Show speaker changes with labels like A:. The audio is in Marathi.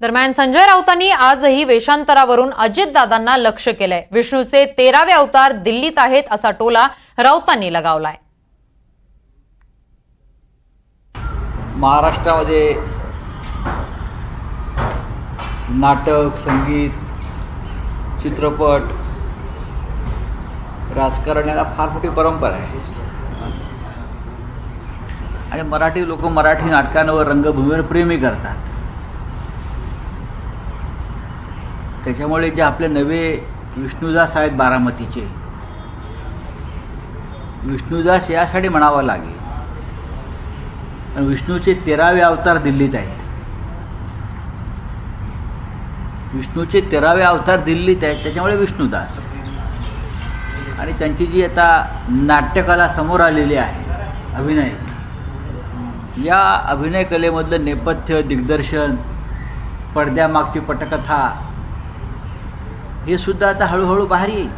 A: दरम्यान संजय राऊतांनी आजही वेषांतरावरून अजितदादांना लक्ष केलंय. विष्णूचे तेरावे अवतार दिल्लीत आहेत असा टोला राऊतांनी लगावलाय.
B: महाराष्ट्रामध्ये नाटक संगीत चित्रपट राजकारण याला फार मोठी परंपरा आहे. आणि मराठी लोक मराठी नाटकांवर रंगभूमीवर प्रेमी करतात. त्याच्यामुळे जे आपले नवे विष्णुदास आहेत बारामतीचे विष्णुदास यासाठी म्हणावं लागेल. आणि विष्णूचे तेरावे अवतार दिल्लीत आहेत. विष्णूचे तेरावे अवतार दिल्लीत आहेत त्याच्यामुळे विष्णुदास. आणि त्यांची जी आता नाट्यकला समोर आलेली आहे अभिनय. या अभिनय कलेमधलं नेपथ्य दिग्दर्शन पडद्यामागची पटकथा हे सुद्धा आता हळूहळू बाहेर येईल.